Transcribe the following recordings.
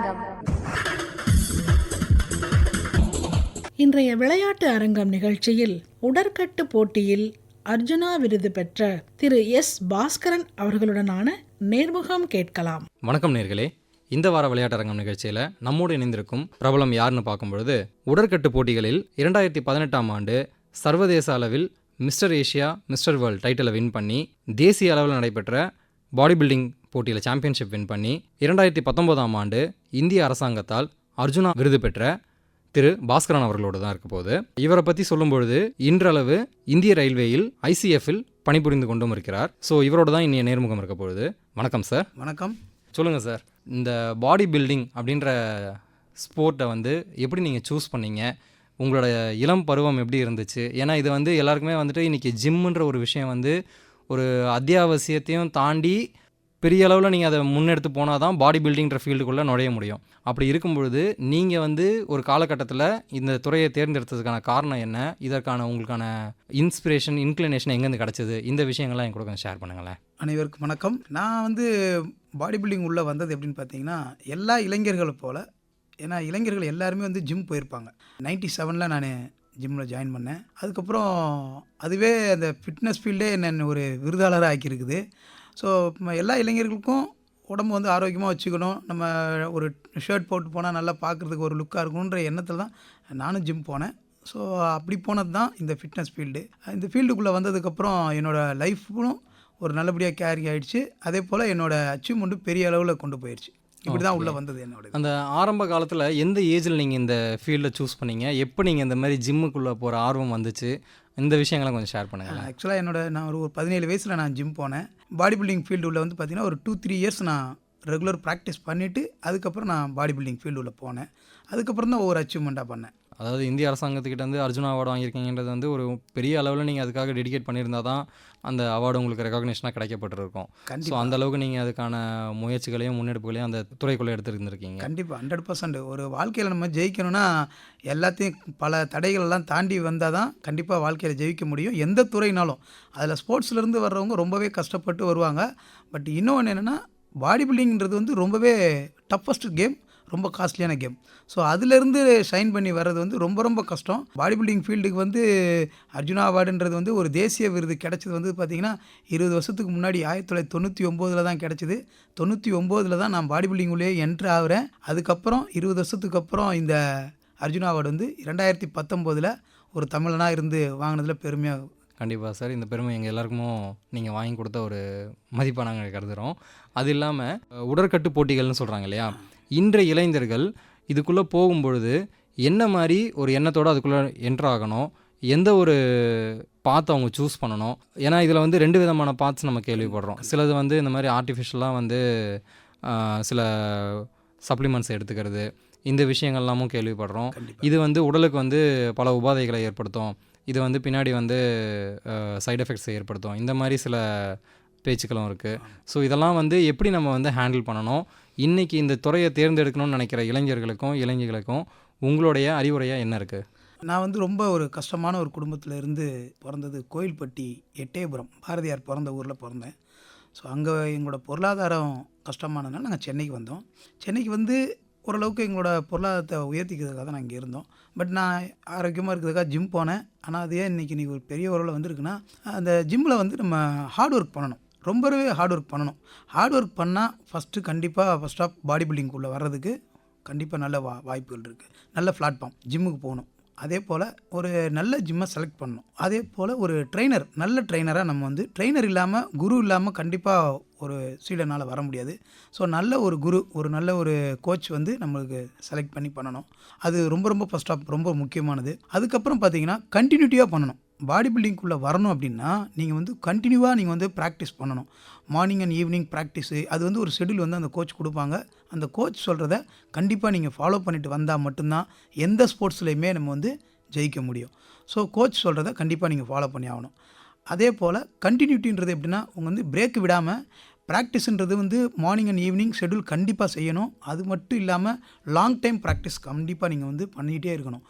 அரங்கம். இன்றைய விளையாட்டு அரங்கம் நிகழ்ச்சியில் உடற்கட்டு போட்டியில் அர்ஜுனா விருது பெற்ற திரு எஸ் பாஸ்கரன் அவர்களுடனான நேர்முகம் கேட்கலாம். வணக்கம் நேர்களே. இந்த வார விளையாட்டரங்கம் நிகழ்ச்சியில் நம்மோடு இணைந்திருக்கும் பிரபலம் யாருன்னு பார்க்கும்பொழுது உடற்கட்டு போட்டிகளில் இரண்டாயிரத்தி பதினெட்டாம் ஆண்டு சர்வதேச அளவில் மிஸ்டர் ஏஷியா மிஸ்டர் வேர்ல்ட் டைட்டிலை வின் பண்ணி தேசிய அளவில் நடைபெற்ற பாடி பில்டிங் போட்டியில் சாம்பியன்ஷிப் வின் பண்ணி இரண்டாயிரத்தி பத்தொம்போதாம் ஆண்டு இந்திய அரசாங்கத்தால் அர்ஜுனா விருது பெற்ற திரு பாஸ்கரன் அவர்களோடு தான் இருக்க போகுது. இவரை பற்றி சொல்லும்பொழுது இன்றளவு இந்திய ரயில்வேயில் ஐசிஎஃப்பில் பணிபுரிந்து கொண்டும் இருக்கிறார். ஸோ இவரோட தான் இன்னைய நேர்முகம் இருக்க போகுது. வணக்கம் சார் வணக்கம். சொல்லுங்கள் சார் இந்த பாடி பில்டிங் அப்படின்ற ஸ்போர்ட்டை வந்து எப்படி நீங்கள் சூஸ் பண்ணீங்க? உங்களோட இளம் பருவம் எப்படி இருந்துச்சு? ஏன்னா இது வந்து எல்லாருக்குமே வந்துட்டு இன்றைக்கி ஜிம்முன்ற ஒரு விஷயம் வந்து ஒரு அத்தியாவசியத்தையும் தாண்டி பெரிய அளவில் நீங்கள் அதை முன்னெடுத்து போனால் தான் பாடி பில்டிங்கிற ஃபீல்டுக்குள்ளே நுழைய முடியும். அப்படி இருக்கும் பொழுது நீங்கள் வந்து ஒரு காலகட்டத்தில் இந்த துறையை தேர்ந்தெடுத்ததுக்கான காரணம் என்ன? இதற்கான உங்களுக்கான இன்ஸ்பிரேஷன் இன்க்ளினேஷன் எங்கேருந்து கிடச்சிது? இந்த விஷயங்கள்லாம் என் கூட கொஞ்சம் ஷேர் பண்ணுங்களேன். அனைவருக்கும் வணக்கம். நான் வந்து பாடி பில்டிங் உள்ளே வந்தது எப்படின்னு பார்த்தீங்கன்னா எல்லா இளைஞர்களை போல் ஏன்னா இளைஞர்கள் எல்லாருமே வந்து ஜிம் போயிருப்பாங்க. நைன்டி செவனில் நான் ஜிம்மில் ஜாயின் பண்ணேன். அதுக்கப்புறம் அதுவே அந்த ஃபிட்னஸ் ஃபீல்டே என்னென்ன ஒரு விருதாளராக ஆக்கியிருக்குது. ஸோ எல்லா இளைஞர்களுக்கும் உடம்பு வந்து ஆரோக்கியமாக வச்சுக்கணும். நம்ம ஒரு ஷர்ட் போட்டு போனால் நல்லா பார்க்குறதுக்கு ஒரு லுக்காக இருக்கணுன்ற எண்ணத்தில் தான் நானும் ஜிம் போனேன். ஸோ அப்படி போனது தான் இந்த ஃபிட்னஸ் ஃபீல்டு இந்த ஃபீல்டுக்குள்ளே வந்ததுக்கப்புறம் என்னோடய லைஃப்பும் ஒரு நல்லபடியாக கேரி ஆகிடுச்சு அதே போல் என்னோடய அச்சீவ்மெண்ட்டும் பெரிய அளவில் கொண்டு போயிடுச்சு இப்படி தான் உள்ளே வந்தது என்னோட. அந்த ஆரம்ப காலத்தில் எந்த ஏஜில் நீங்கள் இந்த ஃபீல்டை சூஸ் பண்ணீங்க? எப்போ நீங்கள் இந்த மாதிரி ஜிம்முக்குள்ளே போகிற ஆர்வம் வந்துச்சு? இந்த விஷயங்களை கொஞ்சம் ஷேர் பண்ணுங்களேன். ஆக்சுவலாக என்னோட நான் ஒரு ஒரு பதினேழு வயசில் நான் ஜிம் போனேன். பாடி பில்டிங் ஃபீல்டு உள்ள வந்து பார்த்தீங்கன்னா ஒரு டூ த்ரீ இயர்ஸ் நான் ரெகுலர் ப்ராக்டிஸ் பண்ணிவிட்டு அதுக்கப்புறம் நான் பாடி பில்டிங் ஃபீல்டு உள்ள போனேன். அதுக்கப்புறம் தான் ஒவ்வொரு அச்சீவ்மெண்ட்டாக பண்ணேன். அதாவது இந்திய அரசாங்கத்துக்கிட்ட வந்து அர்ஜுனா அவார்டு வாங்கியிருக்கீங்கன்றது வந்து ஒரு பெரிய அளவில் நீங்கள் அதுக்காக டெடிகேட் பண்ணியிருந்தா தான் அந்த அவார்டு உங்களுக்கு ரெகக்னேஷனாக கிடைக்கப்பட்டிருக்கும். ஸோ அந்த அளவுக்கு நீங்கள் அதுக்கான முயற்சிகளையும் முன்னெடுப்புகளையும் அந்த துறைக்குள்ளே எடுத்துருந்துருக்கீங்க. கண்டிப்பாக ஹண்ட்ரட் பர்சன்ட் ஒரு வாழ்க்கையில் நம்ம ஜெயிக்கணும்னா எல்லாத்தையும் பல தடைகள் எல்லாம் தாண்டி வந்தால் தான் கண்டிப்பாக வாழ்க்கையில் ஜெயிக்க முடியும். எந்த துறைனாலும். அதில் ஸ்போர்ட்ஸ்லேருந்து வர்றவங்க ரொம்பவே கஷ்டப்பட்டு வருவாங்க. பட் இன்னொன்று என்னென்னா பாடி பில்டிங்கிறது வந்து ரொம்பவே டஃபஸ்ட் கேம் ரொம்ப காஸ்ட்லியான கேம். ஸோ அதுலேருந்து ஷைன் பண்ணி வர்றது வந்து ரொம்ப ரொம்ப கஷ்டம். பாடி பில்டிங் ஃபீல்டுக்கு வந்து அர்ஜுனா அவார்டுன்றது வந்து ஒரு தேசிய விருது கிடைச்சது வந்து பார்த்திங்கன்னா இருபது வருஷத்துக்கு முன்னாடி ஆயிரத்தி தொள்ளாயிரத்தி தொண்ணூற்றி ஒம்போதில் தான் கிடச்சிது. தொண்ணூற்றி ஒம்போதில் தான் நான் பாடி பில்டிங் உள்ளே என்ட்ரு ஆகிறேன். அதுக்கப்புறம் இருபது வருஷத்துக்கு அப்புறம் இந்த அர்ஜுனா அவார்டு வந்து ரெண்டாயிரத்தி பத்தொம்போதில் ஒரு தமிழனாக இருந்து வாங்கினதில் பெருமையாக கண்டிப்பாக சார். இந்த பெருமை எங்கள் எல்லாருக்குமோ நீங்கள் வாங்கி கொடுத்த ஒரு மதிப்பாக நாங்கள் கருதுகிறோம் அது இல்லாமல் உடற்கட்டு போட்டிகள்னு சொல்கிறாங்க இல்லையா? இன்றைய இளைஞர்கள் இதுக்குள்ளே போகும்பொழுது என்ன மாதிரி ஒரு எண்ணத்தோடு அதுக்குள்ளே என்ட்ரு ஆகணும்? எந்த ஒரு பாத்தை அவங்க சூஸ் பண்ணணும்? ஏன்னா இதில் வந்து ரெண்டு விதமான பாத்ஸ் நம்ம கேள்விப்படுறோம். சிலது வந்து இந்த மாதிரி ஆர்டிஃபிஷியலாக வந்து சில சப்ளிமெண்ட்ஸ் எடுத்துக்கிறது. இந்த விஷயங்கள்லாமும் கேள்விப்படுறோம். இது வந்து உடலுக்கு வந்து பல உபாதைகளை ஏற்படுத்தும். இது வந்து பின்னாடி வந்து சைடு எஃபெக்ட்ஸை ஏற்படுத்தும். இந்த மாதிரி சில பேச்சுக்களும் இருக்குது ஸோ இதெல்லாம் வந்து எப்படி நம்ம வந்து ஹேண்டில் பண்ணணும்? இன்றைக்கி இந்த துறையை தேர்ந்தெடுக்கணும்னு நினைக்கிற இளைஞர்களுக்கும் இளைஞர்களுக்கும் உங்களுடைய அறிவுரையாக என்ன இருக்குது நான் வந்து ரொம்ப ஒரு கஷ்டமான ஒரு குடும்பத்தில் இருந்து பிறந்தது கோயில்பட்டி எட்டயபுரம். பாரதியார் பிறந்த ஊரில் பிறந்தேன். ஸோ அங்கே எங்களோட பொருளாதாரம் கஷ்டமானதுனால நாங்கள் சென்னைக்கு வந்தோம். சென்னைக்கு வந்து ஓரளவுக்கு எங்களோட பொருளாதாரத்தை உயர்த்திக்கிறதுக்காக தான் நாங்கள் இருந்தோம். பட் நான் ஆரோக்கியமாக இருக்கிறதுக்காக ஜிம் போனேன். ஆனால் அது ஏன் இன்றைக்கி ஒரு பெரிய உறவில் வந்திருக்குன்னா அந்த ஜிம்மில் வந்து நம்ம ஹார்ட் ஒர்க் பண்ணணும். ரொம்பவே ஹார்ட் ஒர்க் பண்ணணும். ஹார்ட் ஒர்க் பண்ணால் ஃபஸ்ட்டு கண்டிப்பாக ஃபஸ்ட் ஆஃப் பாடி பில்டிங்குள்ளே வர்றதுக்கு கண்டிப்பாக நல்ல வா வாய்ப்புகள் இருக்குது நல்ல பிளாட்ஃபார்ம் ஜிம்முக்கு போகணும். அதே போல் ஒரு நல்ல ஜிம்மை செலக்ட் பண்ணணும். அதே போல் ஒரு ட்ரெய்னர் நல்ல ட்ரெயினராக நம்ம வந்து ட்ரெயினர் இல்லாமல் குரு இல்லாமல் கண்டிப்பாக ஒரு சீடனால் வர முடியாது. ஸோ நல்ல ஒரு குரு ஒரு நல்ல ஒரு கோச் வந்து நம்மளுக்கு செலக்ட் பண்ணி பண்ணணும். அது ரொம்ப ரொம்ப ஃபஸ்ட் ஆஃப் ரொம்ப முக்கியமானது. அதுக்கப்புறம் பார்த்திங்கன்னா கண்டினியூட்டியாக பண்ணணும். பாடி பில்டிங்குள்ளே வரணும் அப்படின்னா நீங்கள் வந்து கண்டினியூவாக நீங்கள் வந்து ப்ராக்டிஸ் பண்ணணும். மார்னிங் அண்ட் ஈவினிங் ப்ராக்டிஸு அது வந்து ஒரு ஷெடியூல் வந்து அந்த கோச் கொடுப்பாங்க. அந்த கோச் சொல்கிறத கண்டிப்பாக நீங்கள் ஃபாலோ பண்ணிட்டு வந்தால் மட்டும்தான் எந்த ஸ்போர்ட்ஸ்லையுமே நம்ம வந்து ஜெயிக்க முடியும். ஸோ கோச் சொல்கிறத கண்டிப்பாக நீங்கள் ஃபாலோ பண்ணி ஆகணும். அதே போல் கண்டினியூட்டின்றது எப்படின்னா உங்கள் வந்து பிரேக் விடாமல் ப்ராக்டிஸ்ன்றது வந்து மார்னிங் அண்ட் ஈவினிங் ஷெடியூல் கண்டிப்பாக செய்யணும். அது மட்டும் இல்லாமல் லாங் டைம் ப்ராக்டிஸ் கண்டிப்பாக நீங்கள் வந்து பண்ணிகிட்டே இருக்கணும்.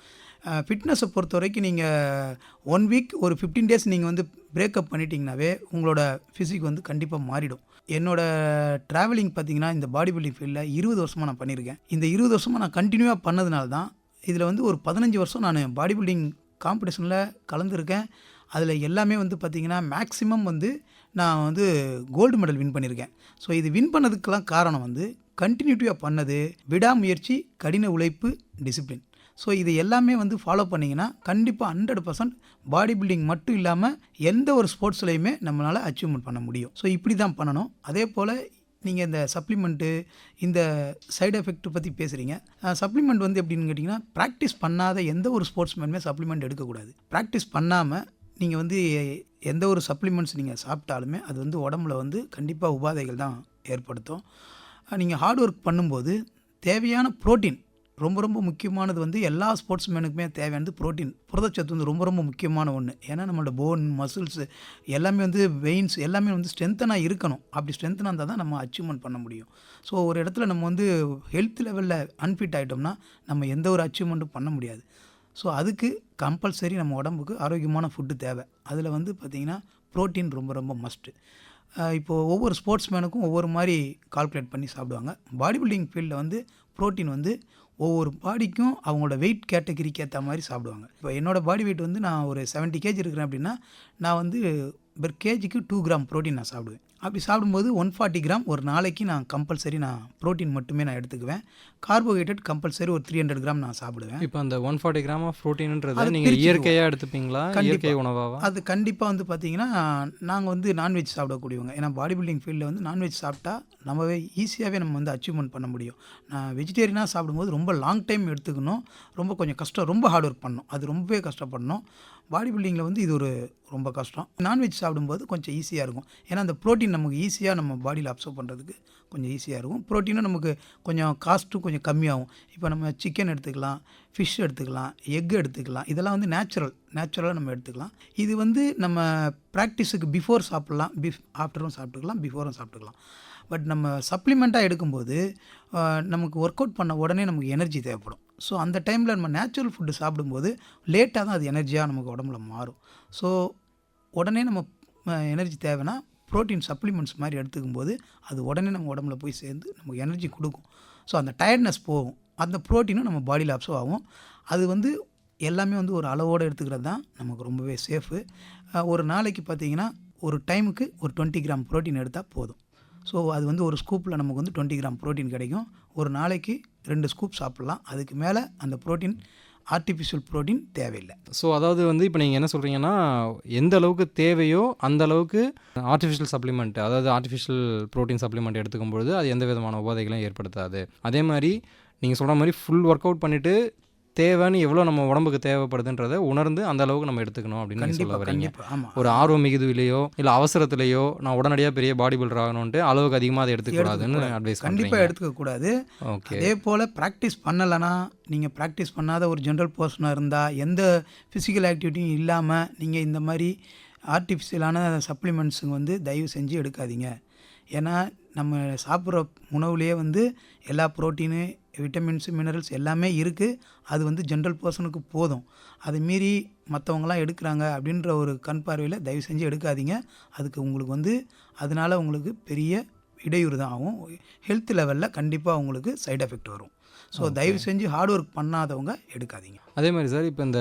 ஃபிட்னஸை பொறுத்த வரைக்கும் நீங்கள் ஒன் வீக் ஒரு ஃபிஃப்டீன் டேஸ் நீங்கள் வந்து பிரேக்கப் பண்ணிட்டீங்கனாவே உங்களோட ஃபிசிக் வந்து கண்டிப்பாக மாறிடும். என்னோட ட்ராவலிங் பார்த்தீங்கன்னா இந்த பாடி பில்டிங் ஃபீல்டில் இருபது வருஷமாக நான் பண்ணியிருக்கேன் இந்த இருபது வருஷமாக நான் கண்டினியூவாக பண்ணதுனால தான் இதில் வந்து ஒரு பதினஞ்சு வருஷம் நான் பாடி பில்டிங் காம்படிஷனில் கலந்துருக்கேன். அதில் எல்லாமே வந்து பார்த்திங்கன்னா மேக்ஸிமம் வந்து நான் வந்து கோல்டு மெடல் வின் பண்ணியிருக்கேன் ஸோ இது வின் பண்ணதுக்கெல்லாம் காரணம் வந்து கண்டினியூட்டிவாக பண்ணது விடாமுயற்சி கடின உழைப்பு டிசிப்ளின் ஸோ இது எல்லாமே வந்து ஃபாலோ பண்ணிங்கன்னா கண்டிப்பாக ஹண்ட்ரட் பர்சன்ட் பாடி பில்டிங் மட்டும் இல்லாமல் எந்த ஒரு ஸ்போர்ட்ஸ்லையுமே நம்மளால் அச்சீவ்மெண்ட் பண்ண முடியும். ஸோ இப்படி தான் பண்ணணும். அதே போல் நீங்கள் இந்த சப்ளிமெண்ட்டு இந்த சைடு எஃபெக்ட் பற்றி பேசுகிறீங்க சப்ளிமெண்ட் வந்து எப்படின்னு கேட்டிங்கன்னா ப்ராக்டிஸ் பண்ணாத எந்த ஒரு ஸ்போர்ட்ஸ்மேனுமே சப்ளிமெண்ட் எடுக்கக்கூடாது. ப்ராக்டிஸ் பண்ணாமல் நீங்கள் வந்து எந்த ஒரு சப்ளிமெண்ட்ஸ் நீங்கள் சாப்பிட்டாலுமே அது வந்து உடம்புல வந்து கண்டிப்பாக உபாதைகள் தான் ஏற்படுத்தும். நீங்கள் ஹார்ட் ஒர்க் பண்ணும்போது தேவையான புரோட்டீன் ரொம்ப ரொம்ப முக்கியமானது வந்து எல்லா ஸ்போர்ட்ஸ் மேனுக்குமே தேவையானது ப்ரோட்டீன். புரதச்சத்து வந்து ரொம்ப ரொம்ப முக்கியமான ஒன்று ஏன்னா நம்மளோட போன் மசில்ஸ் எல்லாமே வந்து வெயின்ஸ் எல்லாமே வந்து ஸ்ட்ரென்த்தனாக இருக்கணும். அப்படி ஸ்ட்ரென்த்தனாக இருந்தால் தான் நம்ம அச்சீவ்மெண்ட் பண்ண முடியும். ஸோ ஒரு இடத்துல நம்ம வந்து ஹெல்த் லெவலில் அன்ஃபிட் ஆகிட்டோம்னா நம்ம எந்த ஒரு அச்சீவ்மெண்ட்டும் பண்ண முடியாது. ஸோ அதுக்கு கம்பல்சரி நம்ம உடம்புக்கு ஆரோக்கியமான ஃபுட்டு தேவை. அதில் வந்து பார்த்திங்கன்னா புரோட்டீன் ரொம்ப ரொம்ப மஸ்ட்டு இப்போது ஒவ்வொரு ஸ்போர்ட்ஸ் மேனுக்கும் ஒவ்வொரு மாதிரி கால்குலேட் பண்ணி சாப்பிடுவாங்க. பாடி பில்டிங் ஃபீல்டில் வந்து புரோட்டீன் வந்து ஒவ்வொரு பாடிக்கும் அவங்களோட வெயிட் கேட்டகரிக்கு ஏற்ற மாதிரி சாப்பிடுவாங்க. இப்போ என்னோடய பாடி வெயிட் வந்து நான் ஒரு 70 கேஜி இருக்கிறேன் அப்படின்னா நான் வந்து பெர் கேஜிக்கு டூ கிராம் புரோட்டீன் நான் சாப்பிடுவேன். அப்படி சாப்பிடும்போது ஒன் ஃபார்ட்டி கிராம் ஒரு நாளைக்கு நான் கம்பல்சரி நான் புரோட்டீன் மட்டுமே நான் எடுத்துக்குவேன். கார்போஹைட்ரேட் கம்பல்சரி ஒரு த்ரீ ஹண்ட்ரட் கிராம் நான் சாப்பிடுவேன். இப்போ அந்த ஒன் ஃபார்ட்டி கிராம் ஆஃப் ப்ரோட்டீன்ன்றது நீங்கள். இயற்கையாக எடுத்துப்பீங்களா. இயற்கை உணவாவா? அது கண்டிப்பாக வந்து பார்த்தீங்கன்னா நாங்கள் வந்து நான்வெஜ் சாப்பிடக்கூடியவங்க. ஏன்னா பாடி பில்டிங் ஃபீல்டில் வந்து நான்வெஜ் சாப்பிட்டா நம்மவே ஈஸியாகவே நம்ம வந்து அச்சீவ்மெண்ட் பண்ண முடியும். நான் வெஜிடேரியனாக சாப்பிடும்போது ரொம்ப லாங் டைம் எடுத்துக்கணும். ரொம்ப கொஞ்சம் கஷ்டம் ரொம்ப ஹார்ட் ஒர்க் பண்ணணும். அது ரொம்பவே கஷ்டப்படணும். பாடி பில்டிங்கில் வந்து இது ஒரு ரொம்ப கஷ்டம். நான்வெஜ் சாப்பிடும்போது கொஞ்சம் ஈஸியாக இருக்கும். ஏன்னா அந்த ப்ரோட்டீன் நமக்கு ஈஸியாக நம்ம பாடியில் அப்சர்வ் பண்ணுறதுக்கு கொஞ்சம் ஈஸியாக இருக்கும். ப்ரோட்டீனும் நமக்கு கொஞ்சம் காஸ்ட்டும் கொஞ்சம் கம்மியாகும். இப்போ நம்ம சிக்கன் எடுத்துக்கலாம் ஃபிஷ் எடுத்துக்கலாம் எக் எடுத்துக்கலாம். இதெல்லாம் வந்து நேச்சுரல் நேச்சுரலாக நம்ம எடுத்துக்கலாம். இது வந்து நம்ம ப்ராக்டிஸுக்கு பிஃபோர் சாப்பிட்லாம் பிஃப் ஆஃப்டரும் சாப்பிட்டுக்கலாம் பிஃபோரும் சாப்பிட்டுக்கலாம். பட் நம்ம சப்ளிமெண்ட்டாக எடுக்கும்போது நமக்கு ஒர்க் அவுட் பண்ண உடனே நமக்கு எனர்ஜி தேவைப்படும். ஸோ அந்த டைமில் நம்ம நேச்சுரல் ஃபுட்டு சாப்பிடும்போது லேட்டாக தான் அது எனர்ஜியாக நமக்கு உடம்புல மாறும். ஸோ உடனே நம்ம எனர்ஜி தேவைன்னா ப்ரோட்டீன் சப்ளிமெண்ட்ஸ் மாதிரி எடுத்துக்கும் போது அது உடனே நம்ம உடம்புல போய் சேர்ந்து நமக்கு எனர்ஜி கொடுக்கும். ஸோ அந்த டயர்ட்னஸ் போகும். அந்த ப்ரோட்டீனும் நம்ம பாடியில் அப்சர்வ் ஆகும். அது வந்து எல்லாமே வந்து ஒரு அளவோடு எடுத்துக்கிறது தான் நமக்கு ரொம்பவே சேஃபு ஒரு நாளைக்கு பார்த்தீங்கன்னா ஒரு டைமுக்கு ஒரு டுவெண்ட்டி கிராம் ப்ரோட்டீன் எடுத்தால் போதும். ஸோ அது வந்து ஒரு ஸ்கூப்பில் நமக்கு வந்து டுவெண்ட்டி கிராம் ப்ரோட்டீன் கிடைக்கும். ஒரு நாளைக்கு ரெண்டு ஸ்கூப் சாப்பிட்லாம். அதுக்கு மேலே அந்த ப்ரோட்டீன் ஆர்டிஃபிஷியல் ப்ரோட்டீன் தேவையில்லை. ஸோ அதாவது வந்து இப்போ நீங்கள் என்ன சொல்கிறீங்கன்னா எந்த அளவுக்கு தேவையோ அந்த அளவுக்கு ஆர்டிஃபிஷியல் சப்ளிமெண்ட் அதாவது ஆர்டிஃபிஷியல் ப்ரோட்டீன் சப்ளிமெண்ட் எடுத்துக்கும் பொழுது அது எந்த விதமான உபாதைகளையும் ஏற்படுத்தாது. அதே மாதிரி நீங்கள் சொல்கிற மாதிரி ஃபுல் ஒர்க் அவுட் பண்ணிவிட்டு தேவைன்னு எவ்வளோ நம்ம உடம்புக்கு தேவைப்படுதுன்றதை உணர்ந்து அந்த அளவுக்கு நம்ம எடுத்துக்கணும் அப்படின்னு சொல்ல வரீங்க. ஒரு ஆர்வம் மிகுதியிலையோ இல்லை அவசரத்துலையோ நான் உடனடியாக பெரிய பாடி பில்டர் ஆகணும்ட்டு அளவுக்கு அதிகமாக அதை எடுத்துக்கூடாதுன்னு அட்வைஸ் கண்டிப்பாக எடுத்துக்கக்கூடாது ஓகே அதே போல் ப்ராக்டிஸ் பண்ணலைன்னா நீங்கள் ப்ராக்டிஸ் பண்ணாத ஒரு ஜென்ரல் பர்சனாக இருந்தால் எந்த ஃபிசிக்கல் ஆக்டிவிட்டியும் இல்லாமல் நீங்கள் இந்த மாதிரி ஆர்டிஃபிஷியலான சப்ளிமெண்ட்ஸுங்க வந்து தயவு செஞ்சு எடுக்காதீங்க. ஏன்னா நம்ம சாப்பிட்ற உணவுலேயே வந்து எல்லா ப்ரோட்டீனு விட்டமின்ஸு மினரல்ஸ் எல்லாமே இருக்குது அது வந்து ஜென்ரல் பர்சனுக்கு போதும். அதை மீறி மற்றவங்களாம் எடுக்கிறாங்க அப்படின்ற ஒரு கண் பார்வையில் தயவு செஞ்சு எடுக்காதீங்க. அதுக்கு உங்களுக்கு வந்து அதனால உங்களுக்கு பெரிய இடையூறு தான் ஆகும் ஹெல்த் லெவலில் கண்டிப்பாக உங்களுக்கு சைடு எஃபெக்ட் வரும். ஸோ தயவு செஞ்சு ஹார்ட் ஒர்க் பண்ணாதவங்க எடுக்காதீங்க. அதே மாதிரி சார் இப்போ இந்த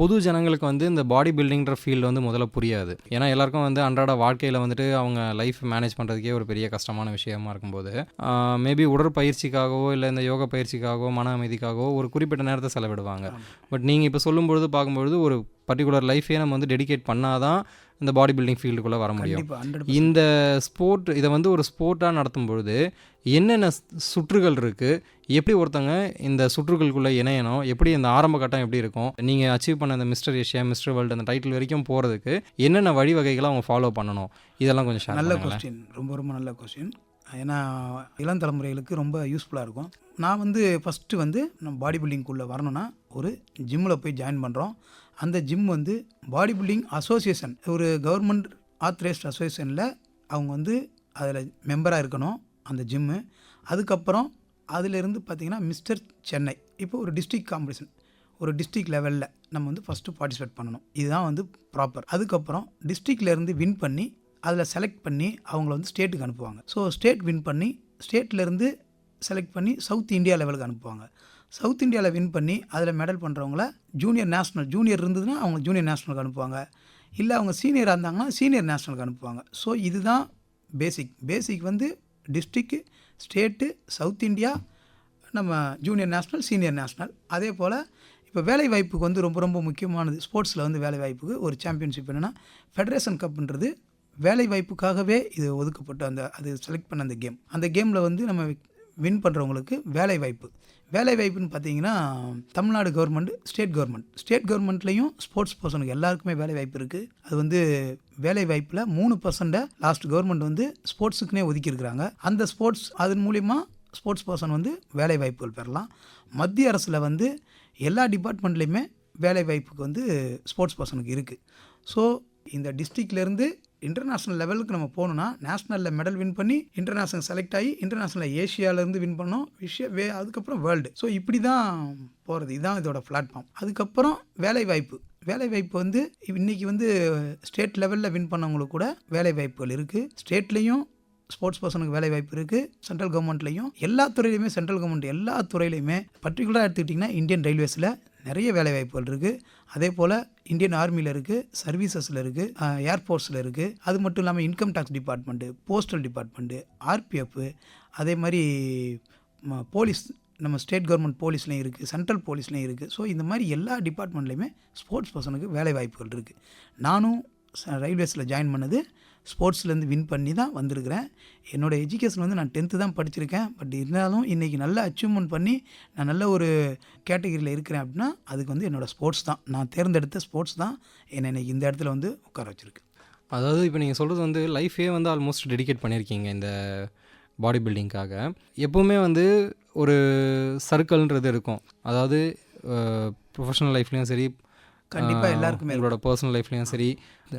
பொது ஜனங்களுக்கு வந்து இந்த பாடி பில்டிங்ன்ற ஃபீல்டு வந்து முதல்ல புரியாது. ஏன்னா எல்லாருக்கும் வந்து அன்றாட வாழ்க்கையில் வந்துட்டு அவங்க லைஃப் மேனேஜ் பண்ணுறதுக்கே ஒரு பெரிய கஷ்டமான விஷயமா இருக்கும்போது மேபி உடற்பயிற்சிக்காகவோ இல்லை இந்த யோகா பயிற்சிக்காகவோ மன அமைதிக்காகவோ ஒரு குறிப்பிட்ட நேரத்தை செலவிடுவாங்க. பட் நீங்கள் இப்போ சொல்லும்பொழுது பார்க்கும்பொழுது ஒரு பர்டிகுலர் லைஃபே நம்ம வந்து டெடிகேட் பண்ணாதான் இந்த பாடி பில்டிங் ஃபீல்டுக்குள்ளே வர முடியும். இந்த ஸ்போர்ட் இதை வந்து ஒரு ஸ்போர்ட்டாக நடத்தும் பொழுது என்னென்ன சுற்றுகள் இருக்குது எப்படி ஒருத்தங்க இந்த சுற்றுகளுக்குள்ளே இணையணும்? எப்படி இந்த ஆரம்ப கட்டம் எப்படி இருக்கும்? நீங்கள் அச்சீவ் பண்ண இந்த மிஸ்டர் ஏஷியா மிஸ்டர் வேர்ல்டு அந்த டைட்டில் வரைக்கும் போகிறதுக்கு என்னென்ன வழிவகைகளை அவங்க ஃபாலோ பண்ணணும்? இதெல்லாம் கொஞ்சம் நல்ல கொஸ்டின் ரொம்ப ரொம்ப நல்ல கொஸ்டின் ஏன்னா இளம் தலைமுறைகளுக்கு ரொம்ப யூஸ்ஃபுல்லாக இருக்கும். நான் வந்து ஃபஸ்ட்டு வந்து நம்ம பாடி பில்டிங்குள்ளே வரணும்னா ஒரு ஜிம்மில் போய் ஜாயின் பண்ணுறோம் அந்த ஜிம் வந்து பாடி பில்டிங் அசோசியேஷன் ஒரு கவர்மெண்ட் ஆத்தரைஸ்ட் அசோசியேஷனில் அவங்க வந்து அதில் மெம்பராக இருக்கணும். அந்த ஜிம்மு அதுக்கப்புறம் அதிலிருந்து பார்த்திங்கன்னா மிஸ்டர் சென்னை. இப்போ ஒரு டிஸ்ட்ரிக்ட் காம்படிஷன் ஒரு டிஸ்ட்ரிக்ட் லெவலில் நம்ம வந்து ஃபஸ்ட்டு பார்ட்டிசிபேட் பண்ணணும். இதுதான் வந்து ப்ராப்பர் அதுக்கப்புறம் டிஸ்ட்ரிக்ட்லேருந்து வின் பண்ணி அதில் செலக்ட் பண்ணி அவங்கள வந்து ஸ்டேட்டுக்கு அனுப்புவாங்க. ஸோ ஸ்டேட் வின் பண்ணி ஸ்டேட்லேருந்து செலக்ட் பண்ணி சவுத் இந்தியா லெவலுக்கு அனுப்புவாங்க. சவுத் இந்தியாவில் வின் பண்ணி அதில் மெடல் பண்ணுறவங்கள ஜூனியர் நேஷ்னல் ஜூனியர் இருந்ததுன்னா அவங்க ஜூனியர் நேஷ்னலுக்கு அனுப்புவாங்க. இல்லை அவங்க சீனியராக இருந்தாங்கன்னா சீனியர் நேஷ்னலுக்கு அனுப்புவாங்க. ஸோ இதுதான் பேசிக் பேசிக் வந்து டிஸ்ட்ரிக்கு ஸ்டேட்டு சவுத் இந்தியா நம்ம ஜூனியர் நேஷ்னல் சீனியர் நேஷ்னல் அதே போல் இப்போ வேலை வாய்ப்புக்கு வந்து ரொம்ப ரொம்ப முக்கியமானது ஸ்போர்ட்ஸில் வந்து வேலை வாய்ப்புக்கு ஒரு சாம்பியன்ஷிப் என்னென்னா ஃபெடரேஷன் கப்புன்றது வேலை வாய்ப்புக்காகவே இது ஒதுக்கப்பட்ட அந்த அது செலக்ட் பண்ண அந்த கேம் அந்த கேமில் வந்து நம்ம வின் பண்ணுறவங்களுக்கு வேலை வாய்ப்பு வேலை வாய்ப்புன்னு பார்த்தீங்கன்னா Tamilnadu government state government state கவர்மெண்ட்லேயும் sports பர்சனுக்கு எல்லாருக்குமே வேலை வாய்ப்பு இருக்குது அது வந்து வேலை வாய்ப்பில் மூணு பர்சன்ட்டை லாஸ்ட் கவர்மெண்ட் வந்து ஸ்போர்ட்ஸுக்குனே ஒதுக்கியிருக்கிறாங்க. அந்த ஸ்போர்ட்ஸ் அதன் மூலிமா ஸ்போர்ட்ஸ் பர்சன் வந்து வேலை வாய்ப்புகள் பெறலாம். மத்திய அரசில் வந்து எல்லா டிபார்ட்மெண்ட்லேயுமே வேலை வாய்ப்புக்கு வந்து ஸ்போர்ட்ஸ் பர்சனுக்கு இருக்குது ஸோ இந்த டிஸ்ட்ரிக்ட்லேருந்து இன்டர்நேஷ்னல் லெவலுக்கு நம்ம போகணுன்னா நேஷ்னலில் மெடல் வின் பண்ணி இன்டர்நேஷ்னல் செலக்ட் ஆகி இன்டர்நேஷ்னல் ஏஷியாவிலேருந்து வின் பண்ணோம். விஷய வே அதுக்கப்புறம் வேர்ல்டு ஸோ இப்படி தான் போகிறது இதுதான் இதோட பிளாட்ஃபார்ம் அதுக்கப்புறம் வேலை வாய்ப்பு வேலை வாய்ப்பு வந்து இன்றைக்கி வந்து ஸ்டேட் லெவலில் வின் பண்ணவங்களுக்கு கூட வேலை வாய்ப்புகள் இருக்குது ஸ்டேட்லேயும் ஸ்போர்ட்ஸ் பர்சனுக்கு வேலை வாய்ப்பு இருக்குது சென்ட்ரல் கவர்மெண்ட்லேயும் எல்லா துறையிலையுமே சென்ட்ரல் கவர்மெண்ட் எல்லா துறையிலையுமே பர்டிகுலராக எடுத்துக்கிட்டிங்கன்னா இந்தியன் ரயில்வேஸில் நிறைய வேலை வாய்ப்புகள் இருக்குது அதே போல் இந்தியன் ஆர்மியில் இருக்குது சர்வீசஸில் இருக்குது ஏர்ஃபோர்ஸில் இருக்குது அது மட்டும் இல்லாமல் income tax department postal department RPF அதே மாதிரி போலீஸ் நம்ம ஸ்டேட் கவர்மெண்ட் போலீஸ்லேயும் இருக்குது சென்ட்ரல் போலீஸ்லேயும் இருக்குது ஸோ இந்த மாதிரி எல்லா டிபார்ட்மெண்ட்லேயுமே ஸ்போர்ட்ஸ் பர்சனுக்கு வேலை வாய்ப்புகள் இருக்குது நானும் ரயில்வேஸில் ஜாயின் பண்ணது ஸ்போர்ட்ஸ்லேருந்து வின் பண்ணி தான் வந்திருக்கிறேன். என்னோடய எஜுகேஷன் வந்து நான் டென்த்து தான் படிச்சிருக்கேன். பட் இருந்தாலும் இன்றைக்கி நல்ல அச்சீவ்மெண்ட் பண்ணி நான் நல்ல ஒரு கேட்டகரியில் இருக்கிறேன் அப்படின்னா அதுக்கு வந்து என்னோடய ஸ்போர்ட்ஸ் தான். நான் தேர்ந்தெடுத்த ஸ்போர்ட்ஸ் தான் என்னை இன்னைக்கு இந்த இடத்துல வந்து உட்கார வச்சிருக்கு. அதாவது இப்போ நீங்கள் சொல்கிறது வந்து லைஃபே வந்து ஆல்மோஸ்ட் டெடிகேட் பண்ணியிருக்கீங்க இந்த பாடி பில்டிங்காக எப்போவுமே வந்து ஒரு சர்க்கிள்ன்றது இருக்கும். அதாவது ப்ரொஃபஷனல் லைஃப்லேயும் சரி கண்டிப்பா ஆஹ், எல்லாருக்குமே உங்களோட பர்சனல் லைஃப்லேயும் சரி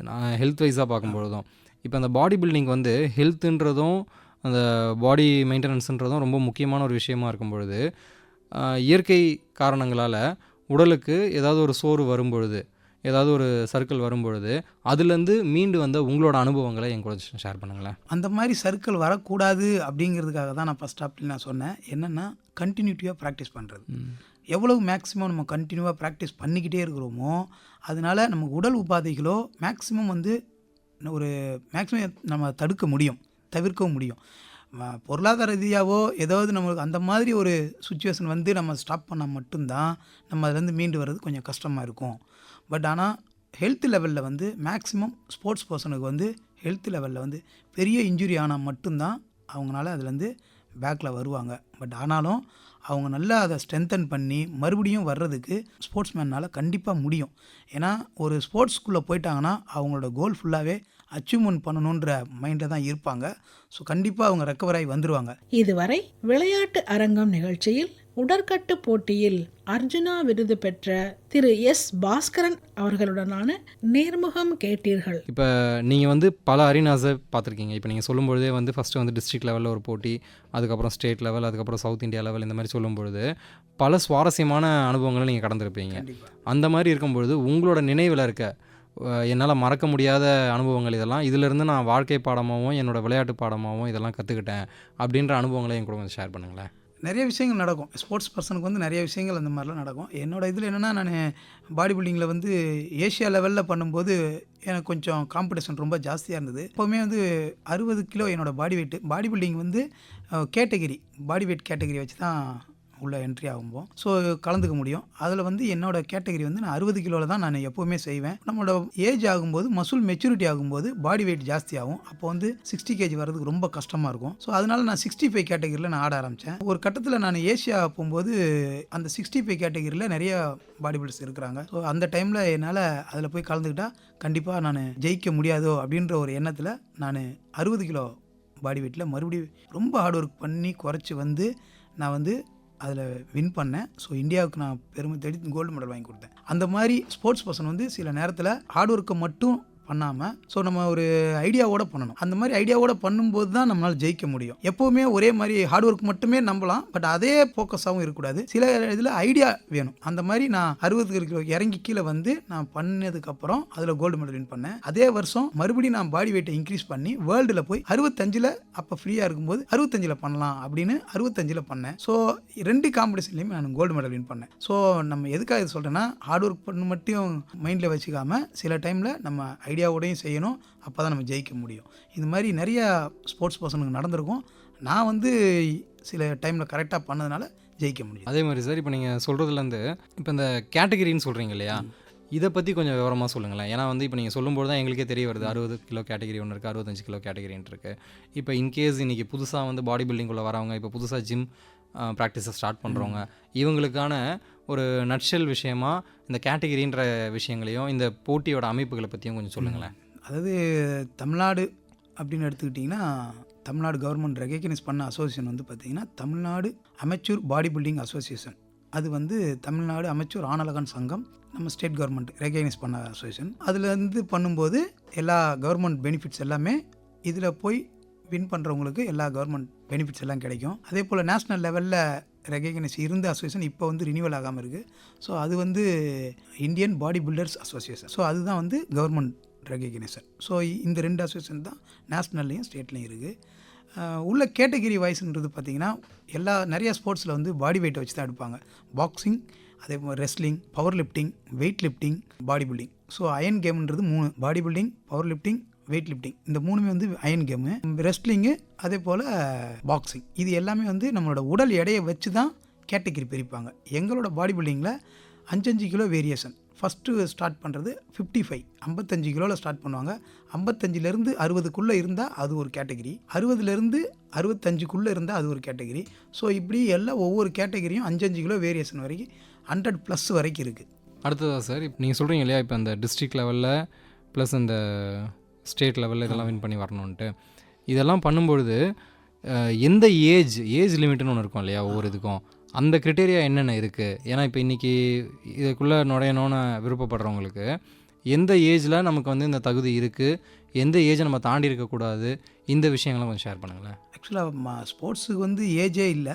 நான் ஹெல்த் வைஸாக பார்க்கும்பொழுதும். இப்போ அந்த பாடி பில்டிங் வந்து ஹெல்த்துன்றதும் அந்த பாடி மெயின்டெனன்ஸுன்றதும் ரொம்ப முக்கியமான ஒரு விஷயமா இருக்கும் பொழுது இயற்கை காரணங்களால் உடலுக்கு ஏதாவது ஒரு சோறு வரும்பொழுது ஏதாவது ஒரு சர்க்கிள் வரும்பொழுது அதுலேருந்து மீண்டு வந்த உங்களோட அனுபவங்களை என் கூட ஷேர் பண்ணுங்களேன். அந்த மாதிரி சர்க்கிள் வரக்கூடாது அப்படிங்கிறதுக்காக தான் நான் ஃபஸ்ட் ஸ்டாப்ல நான் சொன்னேன். என்னென்னா கண்டினியூட்டிவாக ப்ராக்டிஸ் பண்ணுறது எவ்வளவு மேக்ஸிமம் நம்ம கண்டினியூவாக ப்ராக்டிஸ் பண்ணிக்கிட்டே இருக்கிறோமோ அதனால நமக்கு உடல் உபாதைகளோ மேக்ஸிமம் வந்து ஒரு மேக்ஸிமம் நம்ம தடுக்க முடியும் தவிர்க்கவும் முடியும். பொருளாதார ரீதியாவோ ஏதாவது நம்மளுக்கு அந்த மாதிரி ஒரு சுச்சுவேஷன் வந்து நம்ம ஸ்டாப் பண்ணால் மட்டும்தான் நம்ம அதுலேருந்து மீண்டு வர்றது கொஞ்சம் கஷ்டமாக இருக்கும். பட் ஆனால் ஹெல்த் லெவலில் வந்து மேக்ஸிமம் ஸ்போர்ட்ஸ் பர்சனுக்கு வந்து ஹெல்த் லெவலில் வந்து பெரிய இன்ஜுரி ஆனால் மட்டும்தான் அவங்களால அதுலேருந்து பேக்கில் வருவாங்க. பட் ஆனாலும் அவங்க நல்லா அதை ஸ்ட்ரென்தன் பண்ணி மறுபடியும் வர்றதுக்கு ஸ்போர்ட்ஸ்மேனால் கண்டிப்பாக முடியும். ஏன்னா ஒரு ஸ்போர்ட்ஸ்குள்ளே போயிட்டாங்கன்னா அவங்களோட கோல் ஃபுல்லாகவே அச்சீவ்மெண்ட் பண்ணணுன்ற மைண்டில் தான் இருப்பாங்க. ஸோ கண்டிப்பாக அவங்க ரெக்கவர் ஆகி வந்துடுவாங்க இதுவரை விளையாட்டு அரங்கம் நிகழ்ச்சியில் உடற்கட்டு போட்டியில் அர்ஜுனா விருது பெற்ற திரு எஸ் பாஸ்கரன் அவர்களுடனான நேர்முகம் கேட்டீர்கள். இப்போ நீங்கள் வந்து பல அரினாஸை பார்த்துருக்கீங்க. இப்போ நீங்கள் சொல்லும்பொழுதே வந்து ஃபஸ்ட்டு வந்து டிஸ்ட்ரிக்ட் லெவலில் ஒரு போட்டி அதுக்கப்புறம் ஸ்டேட் லெவல் அதுக்கப்புறம் சவுத் இந்தியா லெவல் இந்த மாதிரி சொல்லும்பொழுது பல சுவாரஸ்யமான அனுபவங்களை நீங்கள் கடந்திருப்பீங்க. அந்த மாதிரி இருக்கும்பொழுது உங்களோட நினைவில் இருக்க என்னால் மறக்க முடியாத அனுபவங்கள் இதெல்லாம். இதிலிருந்து நான் வாழ்க்கை பாடமாகவும் என்னோட விளையாட்டு பாடமாகவும் இதெல்லாம் கற்றுக்கிட்டேன் அப்படின்ற அனுபவங்களை என் கூட கொஞ்சம் ஷேர் பண்ணுங்களேன். நிறைய விஷயங்கள் நடக்கும். ஸ்போர்ட்ஸ் பர்சனுக்கு வந்து நிறைய விஷயங்கள் அந்த மாதிரிலாம் நடக்கும். என்னோடய இதில் என்னென்னா நான் பாடி பில்டிங்கில் வந்து ஏஷியா லெவலில் பண்ணும்போது எனக்கு கொஞ்சம் காம்படிஷன் ரொம்ப ஜாஸ்தியாக இருந்தது. எப்போவுமே வந்து அறுபது கிலோ என்னோட பாடி வெயிட்டு பாடி பில்டிங் வந்து கேட்டகிரி பாடி வெயிட் கேட்டகிரி வச்சு தான் உள்ள என்ட்ரி ஆகும்போது. ஸோ கலந்துக்க முடியும். அதில் வந்து என்னோட கேட்டகரி வந்து நான் அறுபது கிலோவில் தான் நான் எப்போவுமே செய்வேன். நம்மளோட ஏஜ் ஆகும்போது மசூல் மெச்சூரிட்டி ஆகும்போது பாடி வெயிட் ஜாஸ்தி ஆகும் அப்போ வந்து சிக்ஸ்டி கேஜி வரதுக்கு ரொம்ப கஷ்டமாக இருக்கும். ஸோ அதனால நான் சிக்ஸ்டி ஃபைவ் கேட்டகரியில் நான் ஆட ஆரம்பித்தேன் ஒரு கட்டத்தில் நான் ஏஷியா போகும்போது அந்த சிக்ஸ்டி ஃபைவ் கேட்டகரியில் நிறைய பாடி பில்டர்ஸ் இருக்கிறாங்க. ஸோ அந்த டைமில் என்னால் அதில் போய் கலந்துக்கிட்டால் கண்டிப்பாக நான் ஜெயிக்க முடியாதோ அப்படின்ற ஒரு எண்ணத்தில் நான் அறுபது கிலோ பாடி வெயிட்டில் மறுபடியும் ரொம்ப ஹார்ட் ஒர்க் பண்ணி குறைச்சி வந்து நான் வந்து அதில் வின் பண்ணேன். ஸோ இந்தியாவுக்கு நான் பெருமை தேடி கோல்டு மெடல் வாங்கி கொடுத்தேன். அந்த மாதிரி ஸ்போர்ட்ஸ் பர்சன் வந்து சில நேரத்தில் ஹார்ட் ஒர்க்கை மட்டும் பண்ணாமல் ஸோ நம்ம ஒரு ஐடியாவோட பண்ணணும். அந்த மாதிரி ஐடியாவோட பண்ணும்போது தான் நம்மளால் ஜெயிக்க முடியும். எப்போவுமே ஒரே மாதிரி ஹார்ட் ஒர்க் மட்டுமே நம்பலாம் பட் அதே ஃபோக்கஸாகவும் இருக்கக்கூடாது. சில இதில் ஐடியா வேணும். அந்த மாதிரி நான் அறுபது கிலோ இறங்கி கீழே வந்து நான் பண்ணதுக்கப்புறம் அதில் கோல்டு மெடல் வின் பண்ணேன். அதே வருஷம் மறுபடியும் நான் பாடி வெயிட்டை இன்க்ரீஸ் பண்ணி வேர்ல்டில் போய் அறுபத்தஞ்சில் அப்போ ஃப்ரீயாக இருக்கும்போது அறுபத்தஞ்சில் பண்ணலாம் அப்படின்னு அறுபத்தஞ்சில் பண்ணேன். ஸோ ரெண்டு காம்படிஷன்லையுமே நான் கோல்டு மெடல் வின் பண்ணேன். ஸோ நம்ம எதுக்காக இது சொல்கிறேன்னா ஹார்ட் ஒர்க் பண்ண மட்டும் மைண்டில் வச்சுக்காமல் சில டைமில் நம்ம ஐடியா ஐடியாவோடையும் செய்யணும் அப்போ தான் நம்ம ஜெயிக்க முடியும். இது மாதிரி நிறைய ஸ்போர்ட்ஸ் பர்சனுக்கு நடந்திருக்கும். நான் வந்து சில டைமில் கரெக்டாக பண்ணதுனால ஜெயிக்க முடியும். அதே மாதிரி சார் இப்போ நீங்கள் சொல்கிறதுலேருந்து இப்போ இந்த கேட்டகரின்னு சொல்கிறீங்க இல்லையா? இதை பற்றி கொஞ்சம் விவரமாக சொல்லுங்களேன். ஏன்னா வந்து இப்போ நீங்கள் சொல்லும்போது தான் எங்களுக்கே தெரிய வருது. அறுபது கிலோ கேட்டகரி ஒன்று இருக்குது அறுபத்தஞ்சு கிலோ கேட்டகரின்னு இருக்குது இப்போ இன்கேஸ் இன்றைக்கி புதுசாக வந்து பாடி பில்டிங்குள்ளே வரவங்க இப்போ புதுசாக ஜிம் ப்ராக்டிஸை ஸ்டார்ட் பண்ணுறவங்க இவங்களுக்கான ஒரு நட்ஷல் விஷயமா இந்த கேட்டகரின்ற விஷயங்களையும் இந்த போட்டியோட அமைப்புகளை பற்றியும் கொஞ்சம் சொல்லுங்களேன். அதாவது தமிழ்நாடு அப்படின்னு எடுத்துக்கிட்டிங்கன்னா தமிழ்நாடு கவர்மெண்ட் ரெகக்னைஸ் பண்ண அசோசியேஷன் வந்து பார்த்திங்கன்னா Tamilnadu amateur body building association அது வந்து தமிழ்நாடு அமெச்சூர் ஆணழகன் சங்கம் நம்ம ஸ்டேட் கவர்மெண்ட் ரெகக்னைஸ் பண்ண அசோசியேஷன் அதில் இருந்து பண்ணும்போது எல்லா கவர்மெண்ட் பெனிஃபிட்ஸ் எல்லாமே இதில் போய் வின் பண்ணுறவங்களுக்கு எல்லா கவர்மெண்ட் பெனிஃபிட்ஸ் எல்லாம் கிடைக்கும். அதே போல் நேஷ்னல் லெவலில் ரெகக்னைஸ் இருந்த அசோசியேஷன் இப்போ வந்து ரினியூவல் ஆகாமல் இருக்குது ஸோ அது வந்து Indian body builders association so அதுதான் வந்து கவர்மெண்ட் ரெகக்னைசன் ஸோ இந்த ரெண்டு அசோசியேஷன் தான் நேஷ்னல்லையும் ஸ்டேட்லேயும் இருக்குது உள்ள கேட்டகிரி வைஸ்ன்றது பார்த்திங்கன்னா எல்லா நிறைய ஸ்போர்ட்ஸில் வந்து பாடி வெயிட்டை வச்சு தான் எடுப்பாங்க. பாக்ஸிங் அதே மாதிரி wrestling power lifting weight lifting body building so iron கேம்ன்றது மூணு. Body building power lifting weight lifting இந்த மூணுமே வந்து அயன் கேமு ரெஸ்லிங்கு அதே போல் பாக்ஸிங் இது எல்லாமே வந்து நம்மளோட உடல் எடையை வச்சு தான் கேட்டகிரி பிரிப்பாங்க. எங்களோட பாடி பில்டிங்கில் அஞ்சஞ்சு கிலோ வேரியேஷன் ஃபஸ்ட்டு ஸ்டார்ட் பண்ணுறது ஃபிஃப்டி ஃபைவ் ஐம்பத்தஞ்சு கிலோவில் ஸ்டார்ட் பண்ணுவாங்க. ஐம்பத்தஞ்சிலேருந்து அறுபதுக்குள்ளே இருந்தால் அது ஒரு கேட்டகிரி அறுபதுலேருந்து அறுபத்தஞ்சுக்குள்ளே இருந்தால் அது ஒரு கேட்டகிரி ஸோ இப்படி எல்லாம் ஒவ்வொரு கேட்டகிரியும் அஞ்சஞ்சு கிலோ வேரியேஷன் வரைக்கும் ஹண்ட்ரட் ப்ளஸ் வரைக்கும் இருக்குது அடுத்ததா சார் இப்போ நீங்கள் சொல்கிறீங்க இல்லையா? இப்போ அந்த டிஸ்ட்ரிக்ட் லெவலில் ப்ளஸ் அந்த ஸ்டேட் லெவலில் இதெல்லாம் வின் பண்ணி வரணுன்ட்டு இதெல்லாம் பண்ணும்பொழுது எந்த ஏஜ் ஏஜ் லிமிட்னு ஒன்று இருக்கும் இல்லையா ஒவ்வொரு இதுக்கும். அந்த க்ரிட்டேரியா என்னென்ன இருக்குது ஏன்னா இப்போ இன்றைக்கி இதுக்குள்ளே நுழையணும்னு விருப்பப்படுறவங்களுக்கு எந்த ஏஜில் நமக்கு வந்து இந்த தகுதி இருக்குது எந்த ஏஜை நம்ம தாண்டி இருக்கக்கூடாது இந்த விஷயங்கள்லாம் கொஞ்சம் ஷேர் பண்ணுங்களேன். ஆக்சுவலாக ஸ்போர்ட்ஸுக்கு வந்து ஏஜே இல்லை.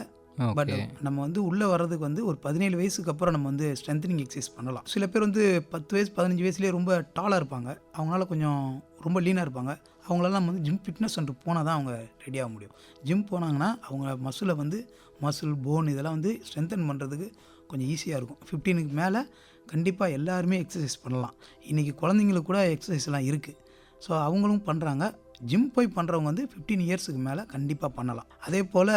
பட் நம்ம வந்து உள்ளே வர்றதுக்கு வந்து ஒரு பதினேழு வயசுக்கு அப்புறம் நம்ம வந்து ஸ்ட்ரென்தனிங் எக்ஸசைஸ் பண்ணலாம். சில பேர் வந்து பத்து வயசு பதினஞ்சு வயசுலேயே ரொம்ப டாலாக இருப்பாங்க. அவங்களால கொஞ்சம் ரொம்ப லீனாக இருப்பாங்க. அவங்களெல்லாம் வந்து ஜிம் ஃபிட்னஸ் சென்டர் போனால் தான் அவங்க ரெடி ஆக முடியும். ஜிம் போனாங்கன்னா அவங்க மசிலை வந்து மசில் போன் இதெல்லாம் வந்து ஸ்ட்ரென்தன் பண்ணுறதுக்கு கொஞ்சம் ஈஸியாக இருக்கும். ஃபிஃப்டீனுக்கு மேலே கண்டிப்பாக எல்லாருமே எக்ஸசைஸ் பண்ணலாம். இன்றைக்கி குழந்தைங்களுக்கு கூட எக்ஸசைஸ்லாம் இருக்குது ஸோ அவங்களும் பண்ணுறாங்க ஜிம் போய் பண்ணுறவங்க வந்து ஃபிஃப்டீன் இயர்ஸுக்கு மேலே கண்டிப்பாக பண்ணலாம். அதே போல்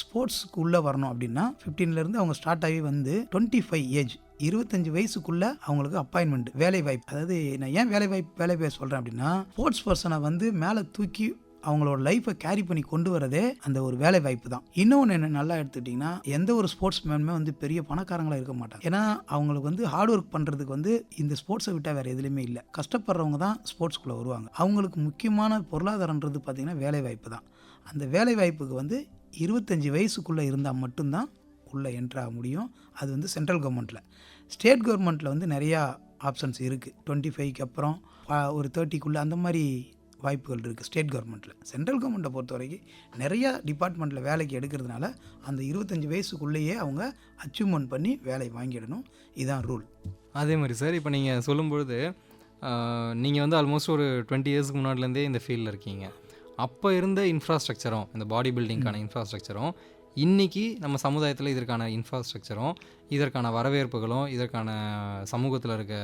ஸ்போர்ட்ஸ்க்கு உள்ளே வரணும் அப்படின்னா ஃபிஃப்டீன்லேருந்து அவங்க ஸ்டார்ட் ஆகி வந்து டுவெண்ட்டி ஃபைவ் ஏஜ் இருபத்தஞ்சு வயசுக்குள்ளே அவங்களுக்கு அப்பாயின்மெண்ட் வேலை வாய்ப்பு அதாவது நான் ஏன் வேலை வாய்ப்பு வேலை வாய்ப்பு சொல்கிறேன் அப்படின்னா ஸ்போர்ட்ஸ் பர்சனை வந்து மேலே தூக்கி அவங்களோட லைஃப்பை கேரி பண்ணி கொண்டு வரதே அந்த ஒரு வேலை வாய்ப்பு தான். இன்னொன்று என்ன நல்லா எடுத்துக்கிட்டிங்கன்னா எந்த ஒரு ஸ்போர்ட்ஸ் மேனுமே வந்து பெரிய பணக்காரங்களாக இருக்க மாட்டாங்க. ஏன்னா அவங்களுக்கு வந்து ஹார்ட் ஒர்க் பண்ணுறதுக்கு வந்து இந்த ஸ்போர்ட்ஸை விட்டால் வேறு எதுலையுமே இல்லை. கஷ்டப்படுறவங்க தான் ஸ்போர்ட்ஸ்குள்ளே வருவாங்க. அவங்களுக்கு முக்கியமான பொருளாதாரன்றது பார்த்திங்கன்னா வேலை வாய்ப்பு தான். அந்த வேலை வாய்ப்புக்கு வந்து இருபத்தஞ்சி வயசுக்குள்ளே இருந்தால் மட்டும்தான் உள்ளே என்ட்ராக முடியும். அது வந்து சென்ட்ரல் கவர்மெண்ட்டில் ஸ்டேட் கவர்மெண்ட்டில் வந்து நிறையா ஆப்ஷன்ஸ் இருக்குது டுவெண்ட்டி ஃபைவ்க்கு அப்புறம் ஒரு தேர்ட்டிக்குள்ளே அந்த மாதிரி வாய்ப்புகள் இருக்குது ஸ்டேட் கவர்மெண்ட்டில் சென்ட்ரல் கவர்மெண்ட்டை பொறுத்த வரைக்கும் நிறையா டிபார்ட்மெண்ட்டில் வேலைக்கு எடுக்கிறதுனால அந்த இருபத்தஞ்சி வயசுக்குள்ளேயே அவங்க அச்சீவ்மெண்ட் பண்ணி வேலை வாங்கிடணும். இதுதான் ரூல். அதே மாதிரி சார் இப்போ நீங்கள் சொல்லும்பொழுது நீங்கள் வந்து ஆல்மோஸ்ட் ஒரு டுவெண்ட்டி இயர்ஸ்க்கு முன்னாடிலேருந்தே இந்த ஃபீல்டில் இருக்கீங்க. அப்போ இருந்த இன்ஃப்ராஸ்ட்ரக்சரும் இந்த பாடி பில்டிங்க்கான இன்ஃப்ராஸ்ட்ரக்சரும் இன்றைக்கி நம்ம சமுதாயத்தில் இதற்கான இன்ஃப்ராஸ்ட்ரக்சரும் இதற்கான வரவேற்புகளும் இதற்கான சமூகத்தில் இருக்க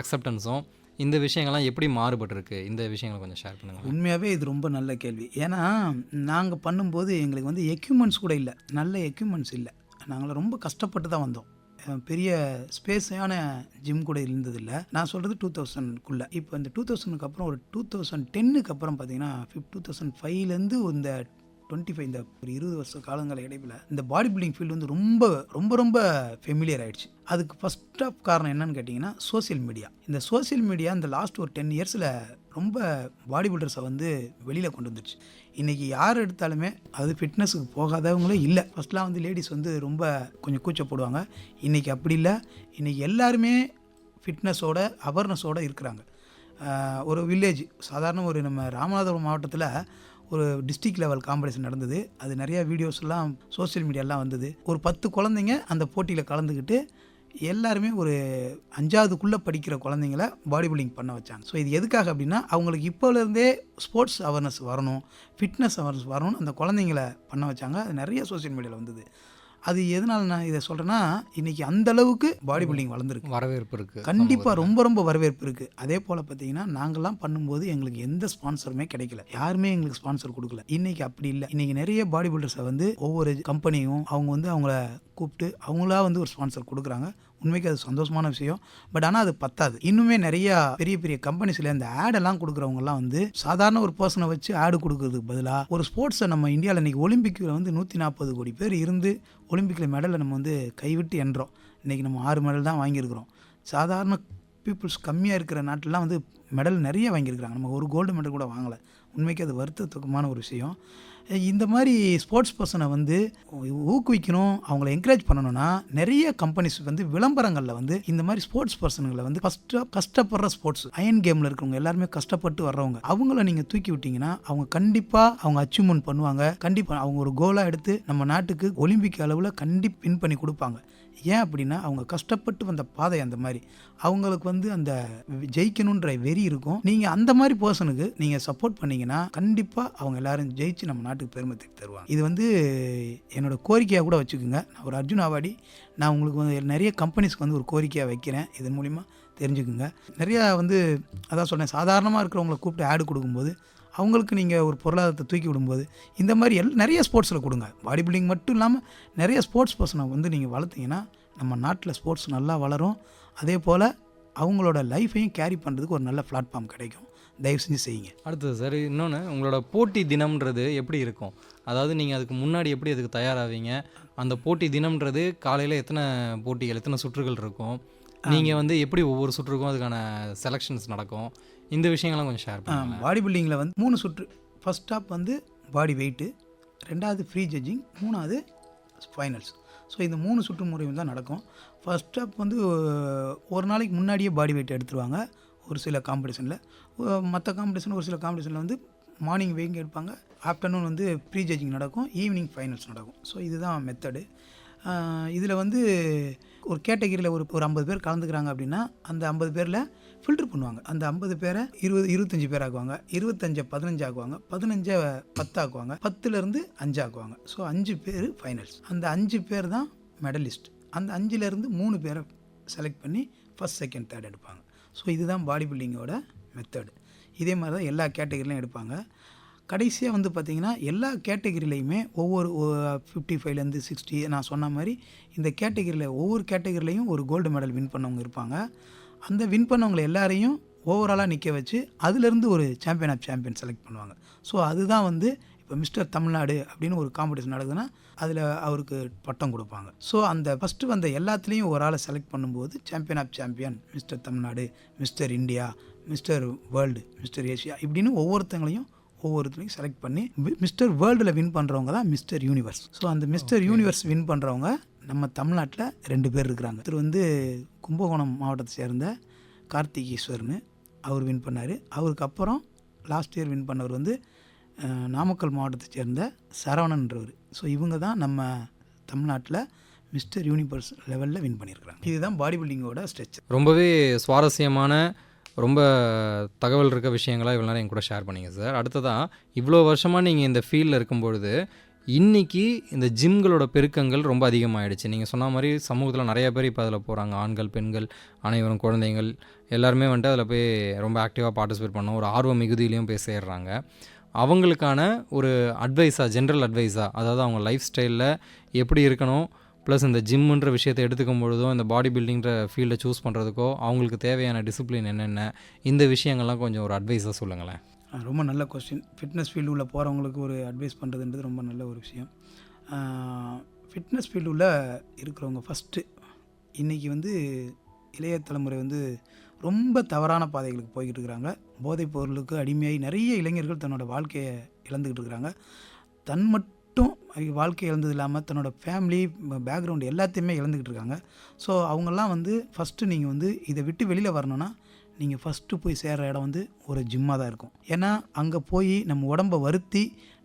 அக்செப்டன்ஸும் இந்த விஷயங்கள்லாம் எப்படி மாறுபட்டிருக்கு? இந்த விஷயங்களை கொஞ்சம் ஷேர் பண்ணுங்கள் உண்மையாகவே இது ரொம்ப நல்ல கேள்வி. ஏன்னா நாங்கள் பண்ணும்போது எங்களுக்கு வந்து எக்யூப்மெண்ட்ஸ் கூட இல்லை. நல்ல எக்யூப்மெண்ட்ஸ் இல்லை. நாங்கள் ரொம்ப கஷ்டப்பட்டு தான் வந்தோம். பெரிய ஸ்பேஸான ஜிம் கூட இருந்ததில்லை. நான் சொல்கிறது டூ தௌசண்ட்குள்ளே இப்போ இந்த டூ தௌசண்ட்க்கு அப்புறம் ஒரு டூ தௌசண்ட் டென்னுக்கு அப்புறம் பார்த்தீங்கன்னா ஃபிஃப் டூ தௌசண்ட் ஃபைவ்லேருந்து இந்த டுவெண்ட்டி ஃபைவ் இந்த ஒரு இருபது வருஷ காலங்கள் இடைப்பில் இந்த பாடி பில்டிங் ஃபீல்டு வந்து ரொம்ப ரொம்ப ரொம்ப ஃபெமிலியர் ஆகிடுச்சு அதுக்கு ஃபஸ்ட் ஆஃப் காரணம் என்னன்னு கேட்டிங்கன்னா சோஷியல் மீடியா இந்த சோஷியல் மீடியா இந்த லாஸ்ட் ஒரு டென் இயர்ஸில் ரொம்ப பாடி பில்டர்ஸை வந்து வெளியில் கொண்டு வந்துருச்சு. இன்றைக்கி யார் எடுத்தாலுமே அது ஃபிட்னஸுக்கு போகாதவங்களே இல்லை. ஃபஸ்ட்லாம் வந்து லேடிஸ் வந்து ரொம்ப கொஞ்சம் கூச்சப்படுவாங்க இன்றைக்கி அப்படி இல்லை. இன்றைக்கி எல்லாருமே ஃபிட்னஸோட அவேர்னஸோட இருக்கிறாங்க. ஒரு வில்லேஜ் சாதாரண ஒரு நம்ம ராமநாதபுரம் மாவட்டத்தில் ஒரு டிஸ்ட்ரிக்ட் லெவல் காம்படிஷன் நடந்தது. அது நிறைய வீடியோஸ்லாம் சோஷியல் மீடியாலாம் வந்தது. ஒரு பத்து குழந்தைங்க அந்த போட்டியில் கலந்துக்கிட்டு எல்லாருமே ஒரு அஞ்சாவதுக்குள்ளே படிக்கிற குழந்தைங்கள பாடி பில்டிங் பண்ண வச்சாங்க. ஸோ இது எதுக்காக அப்படின்னா அவங்களுக்கு இப்போலேருந்தே ஸ்போர்ட்ஸ் அவேர்னஸ் வரணும் ஃபிட்னஸ் அவேர்னஸ் வரணும் அந்த குழந்தைங்கள பண்ண வச்சாங்க. அது நிறைய சோஷியல் மீடியாவில் வந்தது. அது எதனால் நான் இதை சொல்கிறேன்னா இன்றைக்கி அந்த அளவுக்கு பாடி பில்டிங் வளர்ந்துருக்கு. வரவேற்பு இருக்குது கண்டிப்பாக ரொம்ப ரொம்ப வரவேற்பு இருக்குது அதே போல் பார்த்தீங்கன்னா நாங்கள்லாம் பண்ணும்போது எங்களுக்கு எந்த ஸ்பான்சருமே கிடைக்கல. யாருமே எங்களுக்கு ஸ்பான்சர் கொடுக்கல. இன்னைக்கு அப்படி இல்லை. இன்னைக்கு நிறைய பாடி பில்டர்ஸை வந்து ஒவ்வொரு கம்பெனியும் அவங்க வந்து அவங்கள கூப்பிட்டு அவங்களா வந்து ஒரு ஸ்பான்சர் கொடுக்குறாங்க. உண்மைக்கு அது சந்தோஷமான விஷயம். பட் ஆனால் அது பத்தாது. இன்னுமே நிறைய பெரிய பெரிய கம்பெனிஸில் அந்த ஆடெல்லாம் கொடுக்குறவங்கலாம் வந்து சாதாரண ஒரு பர்சனை வச்சு ஆடு கொடுக்கறதுக்கு பதிலாக ஒரு ஸ்போர்ட்ஸை நம்ம இந்தியாவில் இன்றைக்கி ஒலிம்பிக்கில் வந்து நூற்றி நாற்பது கோடி பேர் இருந்து ஒலிம்பிக்கில் மெடலை நம்ம வந்து கைவிட்டு எண்றோம் இன்றைக்கி நம்ம ஆறு மெடல் தான் வாங்கியிருக்கிறோம். சாதாரண பீப்புள்ஸ் கம்மியாக இருக்கிற நாட்டிலலாம் வந்து மெடல் நிறைய வாங்கியிருக்கிறாங்க. நம்ம ஒரு கோல்டு மெடல் கூட வாங்கலை. உண்மைக்கு அது வருத்தத்துக்குமான ஒரு விஷயம். இந்த மாதிரி ஸ்போர்ட்ஸ் பர்சனை வந்து ஊக்குவிக்கணும் அவங்கள என்கரேஜ் பண்ணணும்னா நிறைய கம்பெனிஸ் வந்து விளம்பரங்களில் வந்து இந்த மாதிரி ஸ்போர்ட்ஸ் பர்சனுங்களை வந்து ஃபஸ்ட்டு கஷ்டப்படுற ஸ்போர்ட்ஸ் அயன் கேமில் இருக்கிறவங்க எல்லாருமே கஷ்டப்பட்டு வர்றவங்க அவங்கள நீங்கள் தூக்கி விட்டீங்கன்னா அவங்க கண்டிப்பாக அவங்க அச்சீவ்மெண்ட் பண்ணுவாங்க. கண்டிப்பாக அவங்க ஒரு கோலாக எடுத்து நம்ம நாட்டுக்கு ஒலிம்பிக் அளவில் கண்டிப்பாக வின் பண்ணி கொடுப்பாங்க. ஏன் அப்படின்னா அவங்க கஷ்டப்பட்டு வந்த பாதை அந்த மாதிரி. அவங்களுக்கு வந்து அந்த ஜெயிக்கணுன்ற வெறி இருக்கும். நீங்கள் அந்த மாதிரி பர்சனுக்கு நீங்கள் சப்போர்ட் பண்ணீங்கன்னா கண்டிப்பாக அவங்க எல்லாரும் ஜெயிச்சு நம்ம நாட்டுக்கு பெருமை தேடி தருவாங்க. இது வந்து என்னோட கோரிக்கையாக கூட வச்சுக்கோங்க. நான் ஒரு அர்ஜுன் அவார்டி நான் உங்களுக்கு வந்து நிறைய கம்பெனிஸ்க்கு வந்து ஒரு கோரிக்கையாக வைக்கிறேன். இதன் மூலிமா தெரிஞ்சுக்குங்க. நிறையா வந்து அதான் சொன்னேன் சாதாரணமாக இருக்கிறவங்கள கூப்பிட்டு ஆடு கொடுக்கும்போது அவங்களுக்கு நீங்கள் ஒரு பொருளாதாரத்தை தூக்கி விடும்போது இந்த மாதிரி எல் நிறைய ஸ்போர்ட்ஸில் கொடுங்க. பாடி பில்டிங் மட்டும் இல்லாமல் நிறைய ஸ்போர்ட்ஸ் பர்சனை வந்து நீங்கள் வளர்த்தீங்கன்னா நம்ம நாட்டில் ஸ்போர்ட்ஸ் நல்லா வளரும். அதே போல் அவங்களோட லைஃப்பையும் கேரி பண்ணுறதுக்கு ஒரு நல்ல பிளாட்ஃபார்ம் கிடைக்கும். தயவு செஞ்சு செய்யுங்க. அடுத்தது சார் இன்னொன்று உங்களோட போட்டி தினம்ன்றது எப்படி இருக்கும்? அதாவது நீங்கள் அதுக்கு முன்னாடி எப்படி அதுக்கு தயாராவீங்க? அந்த போட்டி தினம்ன்றது காலையில் எத்தனை போட்டிகள் எத்தனை சுற்றுகள் இருக்கும்? நீங்கள் வந்து எப்படி ஒவ்வொரு சுற்றுக்கும் அதுக்கான செலெக்ஷன்ஸ் நடக்கும்? இந்த விஷயங்கள்லாம் கொஞ்சம் ஷேர் பண்ணுங்க பாடி பில்டிங்கில் வந்து மூணு சுற்று. ஃபர்ஸ்ட் ஸ்டாப் வந்து பாடி வெயிட்டு ரெண்டாவது ஃப்ரீ ஜட்ஜிங் மூணாவது ஃபைனல்ஸ் ஸோ இந்த மூணு சுற்று முறையும் தான் நடக்கும். ஃபர்ஸ்ட் ஸ்டாப் வந்து ஒரு நாளைக்கு முன்னாடியே பாடி வெயிட் எடுத்துருவாங்க ஒரு சில காம்படிஷனில் மற்ற காம்படிஷன் ஒரு சில காம்படிஷனில் வந்து மார்னிங் வெயிங் எடுப்பாங்க ஆஃப்டர்நூன் வந்து ப்ரீ ஜட்ஜிங் நடக்கும் ஈவினிங் ஃபைனல்ஸ் நடக்கும். ஸோ இதுதான் மெத்தடு இதில் வந்து ஒரு கேட்டகிரியில் ஒரு ஒரு ஐம்பது பேர் கலந்துக்கிறாங்க அப்படின்னா அந்த ஐம்பது பேரில் ஃபில்டர் பண்ணுவாங்க. அந்த ஐம்பது பேரை இருபது இருபத்தஞ்சு பேர் ஆக்குவாங்க. இருபத்தஞ்சை பதினஞ்சு ஆக்குவாங்க. பதினஞ்சை பத்து ஆக்குவாங்க. பத்துலேருந்து அஞ்சு ஆக்குவாங்க. ஸோ அஞ்சு பேர் ஃபைனல்ஸ் அந்த அஞ்சு பேர் தான் மெடலிஸ்ட் அந்த அஞ்சுலேருந்து மூணு பேரை செலக்ட் பண்ணி ஃபஸ்ட் செகண்ட் தேர்ட் எடுப்பாங்க. ஸோ இதுதான் பாடி பில்டிங்கோட மெத்தடு இதே மாதிரி தான் எல்லா கேட்டகரிலையும் எடுப்பாங்க. கடைசியாக வந்து பார்த்திங்கன்னா எல்லா கேட்டகிரிலையுமே ஒவ்வொரு ஃபிஃப்டி ஃபைவ்லேருந்து சிக்ஸ்டி நான் சொன்ன மாதிரி இந்த கேட்டகிரியில் ஒவ்வொரு கேட்டகிரிலையும் ஒரு கோல்டு மெடல் வின் பண்ணவங்க இருப்பாங்க. அந்த வின் பண்ணவங்களை எல்லாரையும் ஓவராலாக நிற்க வச்சு அதுலேருந்து ஒரு சாம்பியன் ஆஃப் சாம்பியன் செலக்ட் பண்ணுவாங்க. ஸோ அதுதான் வந்து இப்போ மிஸ்டர் தமிழ்நாடு அப்படின்னு ஒரு காம்படிஷன் நடக்குதுன்னா அதில் அவருக்கு பட்டம் கொடுப்பாங்க. ஸோ அந்த ஃபஸ்ட்டு வந்த எல்லாத்துலேயும் ஒரு ஆளை செலக்ட் பண்ணும்போது champion of champion mister Tamil Nadu mister India mister world mister Asia இப்படின்னு ஒவ்வொருத்தங்களையும் ஒவ்வொருத்தரையும் செலக்ட் பண்ணி மிஸ்டர் வேர்ல்டில் வின் பண்ணுறவங்க தான் மிஸ்டர் யூனிவர்ஸ் ஸோ அந்த மிஸ்டர் யூனிவர்ஸ் வின் பண்ணுறவங்க நம்ம தமிழ்நாட்டில் ரெண்டு பேர் இருக்கிறாங்க. ஒருத்தர் வந்து கும்பகோணம் மாவட்டத்தை சேர்ந்த கார்த்திகேஸ்வர்னு அவர் வின் பண்ணார். அவருக்கு அப்புறம் லாஸ்ட் இயர் வின் பண்ணவர் வந்து நாமக்கல் மாவட்டத்தை சேர்ந்த சரவணன்றவர். ஸோ இவங்க தான் நம்ம தமிழ்நாட்டில் மிஸ்டர் யூனிவர்ஸ் லெவலில் வின் பண்ணியிருக்கிறாங்க. இதுதான் பாடி பில்டிங்கோட ஸ்ட்ரெச் ரொம்பவே சுவாரஸ்யமான ரொம்ப தகவல் இருக்க விஷயங்களா இவ்வளோ நேரம் என் கூட ஷேர் பண்ணிங்க சார் அடுத்ததாக இவ்வளோ வருஷமாக நீங்கள் இந்த ஃபீல்டில் இருக்கும்பொழுது இன்னைக்கு இந்த ஜிம்களோட பெருக்கங்கள் ரொம்ப அதிகமாகிடுச்சு நீங்கள் சொன்ன மாதிரி சமூகத்தில் நிறைய பேர் இப்போ அதில் போகிறாங்க ஆண்கள் பெண்கள் அனைவரும் குழந்தைகள் எல்லாருமே வந்துட்டு அதில் போய் ரொம்ப ஆக்டிவாக பார்ட்டிசிபேட் பண்ணோம் ஒரு ஆர்வ மிகுதியிலையும் போய் சேர்றாங்க. அவங்களுக்கான ஒரு அட்வைஸாக ஜென்ரல் அட்வைஸாக அதாவது அவங்க லைஃப் ஸ்டைலில் எப்படி இருக்கணும் ப்ளஸ் இந்த ஜிம்முன்ற விஷயத்தை எடுத்துக்கும் பொழுதும் இந்த பாடி பில்டிங்கிற ஃபீல்டை சூஸ் பண்ணுறதுக்கோ அவங்களுக்கு தேவையான டிசிப்ளின் என்னென்ன இந்த விஷயங்கள்லாம் கொஞ்சம் ஒரு அட்வைஸாக சொல்லுங்களேன். ரொம்ப நல்ல கொஸ்டின் ஃபிட்னஸ் ஃபீல்டு உள்ள போகிறவங்களுக்கு ஒரு அட்வைஸ் பண்ணுறதுன்றது ரொம்ப நல்ல ஒரு விஷயம். ஃபிட்னஸ் ஃபீல்டு உள்ள இருக்கிறவங்க ஃபஸ்ட்டு இன்றைக்கி வந்து இளைய தலைமுறை வந்து ரொம்ப தவறான பாதைகளுக்கு போய்கிட்டு இருக்கிறாங்க. போதைப் பொருளுக்கு அடிமையாகி நிறைய இளைஞர்கள் தன்னோட வாழ்க்கையை இழந்துக்கிட்டு இருக்கிறாங்க. தன் மட்டும் வாழ்க்கை இழந்தது இல்லாமல் தன்னோட ஃபேமிலி பேக்ரவுண்டு எல்லாத்தையுமே இழந்துக்கிட்டு இருக்காங்க. ஸோ அவங்கெல்லாம் வந்து ஃபஸ்ட்டு நீங்கள் வந்து இதை விட்டு வெளியில் வரணும்னா நீங்கள் ஃபஸ்ட்டு போய் சேர்கிற இடம் வந்து ஒரு ஜிம்மாக தான் இருக்கும். ஏன்னா அங்கே போய் நம்ம உடம்பை வருத்தி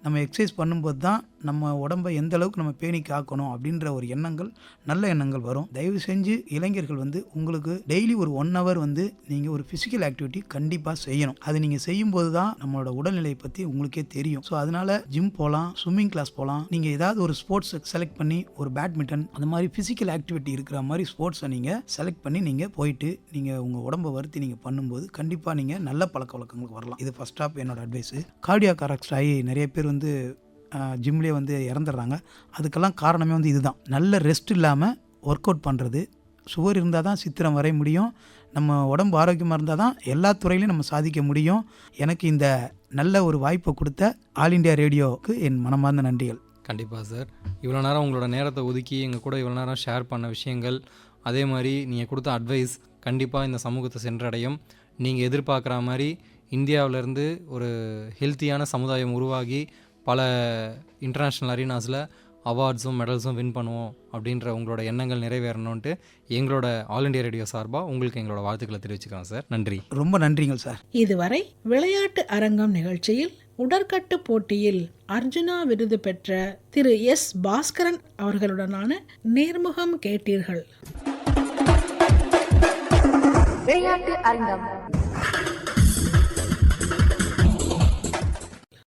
நம்ம எக்ஸசைஸ் பண்ணும்போது தான் நம்ம உடம்பை எந்த அளவுக்கு நம்ம பேணி காக்கணும் அப்படின்ற ஒரு எண்ணங்கள் நல்ல எண்ணங்கள் வரும். தயவு செஞ்சு இளைஞர்கள் வந்து உங்களுக்கு டெய்லி ஒரு ஒன் ஹவர் வந்து நீங்கள் ஒரு ஃபிசிக்கல் ஆக்டிவிட்டி கண்டிப்பாக செய்யணும். அது நீங்கள் செய்யும்போது தான் நம்மளோட உடல்நிலையை பற்றி உங்களுக்கே தெரியும். ஸோ அதனால ஜிம் போகலாம் ஸ்விம்மிங் கிளாஸ் போகலாம் நீங்கள் ஏதாவது ஒரு ஸ்போர்ட்ஸ் செலக்ட் பண்ணி ஒரு பேட்மிண்டன் அந்த மாதிரி ஃபிசிக்கல் ஆக்டிவிட்டி இருக்கிற மாதிரி ஸ்போர்ட்ஸை நீங்கள் செலக்ட் பண்ணி நீங்கள் போயிட்டு நீங்கள் உங்கள் உடம்பை வருத்தி நீங்கள் பண்ணும்போது கண்டிப்பாக நீங்கள் நல்ல பழக்க வழக்கங்களுக்கு வரலாம். இது ஃபஸ்ட் ஆஃப் என்னோட அட்வைஸ் கார்டியாக் அரெஸ்ட் ஆகி நிறைய பேர் வந்து வந்து ஜிம்லேயே வந்து இறந்துடுறாங்க. அதுக்கெல்லாம் காரணமே வந்து இதுதான். நல்ல ரெஸ்ட் இல்லாமல் ஒர்க் அவுட் பண்ணுறது சுவர் இருந்தால் தான் சித்திரம் வரைய முடியும். நம்ம உடம்பு ஆரோக்கியமாக இருந்தால் தான் எல்லா துறையிலையும் நம்ம சாதிக்க முடியும். எனக்கு இந்த நல்ல ஒரு வாய்ப்பை கொடுத்த ஆல் இண்டியா ரேடியோவுக்கு என் மனமார்ந்த நன்றிகள். கண்டிப்பாக சார் இவ்வளோ நேரம் உங்களோட நேரத்தை ஒதுக்கி எங்கள் கூட இவ்வளோ நேரம் ஷேர் பண்ண விஷயங்கள் அதே மாதிரி நீங்கள் கொடுத்த அட்வைஸ் கண்டிப்பாக இந்த சமூகத்தை சென்றடையும். நீங்கள் எதிர்பார்க்குற மாதிரி இந்தியாவிலேருந்து ஒரு ஹெல்த்தியான சமுதாயம் உருவாகி பல இன்டர்நேஷ்னல் அரீனாஸில் அவார்ட்ஸும் மெடல்ஸும் வின் பண்ணுவோம் அப்படின்ற உங்களோட எண்ணங்கள் நிறைவேறணுன்ட்டு எங்களோட ஆல் இண்டியா ரேடியோ சார்பாக உங்களுக்கு எங்களோட வாழ்த்துக்களை தெரிவிச்சுக்கிறோம் சார். நன்றி. ரொம்ப நன்றிங்கள் சார். இதுவரை விளையாட்டு அரங்கம் நிகழ்ச்சியில் உடற்கட்டு போட்டியில் அர்ஜுனா விருது பெற்ற திரு எஸ் பாஸ்கரன் அவர்களுடனான நேர்முகம் கேட்டீர்கள். விளையாட்டு அரங்கம்.